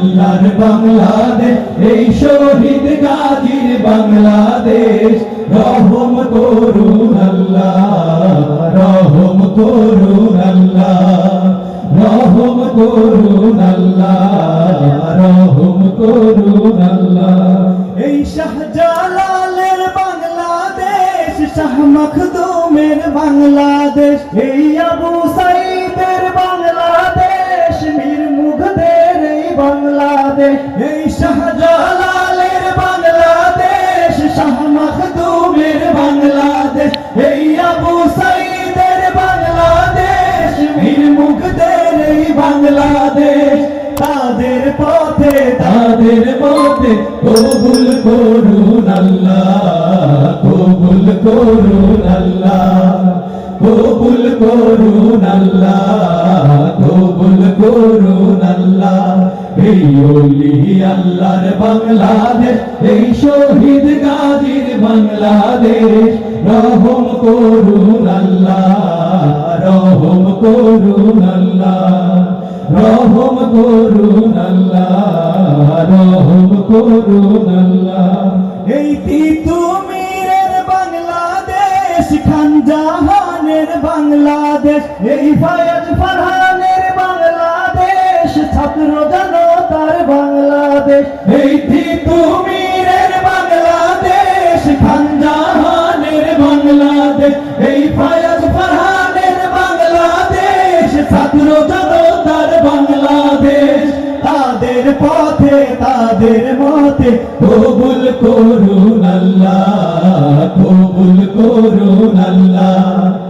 আল্লাহর বাংলাদেশ, এই শহীদ গাজীর বাংলাদেশ। রহম করুন আল্লাহ, রহম করুন আল্লাহ, রহম করুন আল্লাহ, রহম করুন আল্লাহ। এই শাহজালালের বাংলাদেশ, শাহ মখদুমের বাংলাদেশ, এই আবু বাংলাদেশ এই বাংলাদেশ, শাহ মখদুমের বাংলাদেশ, এই আবু বাংলাদেশ, মীর বাংলাদেশ। তাদের পথে তাদের পথে কবুল করুন আল্লাহ, কবুল করুন আল্লাহ, কবুল করুন আল্লাহ। এই আল্লাহর বাংলাদেশ, এই শহীদ গাজীর বাংলাদেশ। রহম করুন আল্লাহ, রহম করুন আল্লাহ, রহম করুন আল্লাহ, রহম করুন আল্লাহ। এই তিতুমিরের বাংলাদেশ, খান জাহানের বাংলাদেশ, এই ফয়াজ ফারহানের বাংলাদেশ, ছাত্র জনতার বাংলাদেশ এই তিতুমিরের বাংলাদেশ খান জাহানের বাংলাদেশ, এই ফয়াজ ফারহানের বাংলাদেশ, ছাত্র জনতার বাংলাদেশ। তাদের পথে, তাদের মতে কবুল করুন আল্লাহ, কবুল করুন আল্লাহ।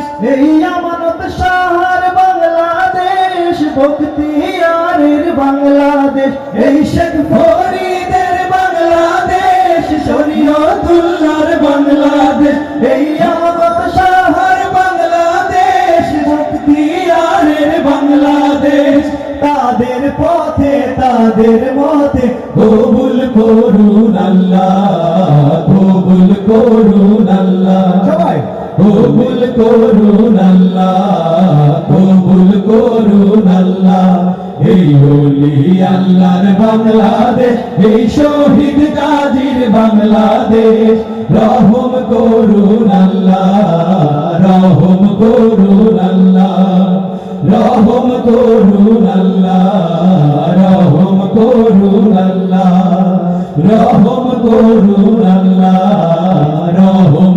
বাংলাদেশ, এই আমানত বাংলাদেশ এই শেখ ফরিদের বাংলাদেশ, শরীয়তুল্লাহর বাংলাদেশ। এই আমানত শাহর বাংলাদেশ বখতিয়ারের বাংলাদেশ। তাদের পথে, তাদের মতে, কবুল করুন আল্লাহ, কবুল করুন আল্লাহ। সবাই। কবুল করুন আল্লাহ, কবুল করুন আল্লাহ। এই ওলি আল্লাহর বাংলাদেশ, এই শহীদ গাজীর বাংলাদেশ। রহম করুন আল্লাহ, রহম করুন আল্লাহ। রহম করুন আল্লাহ, রহম করুন আল্লাহ। রহম করুন আল্লাহ, রহম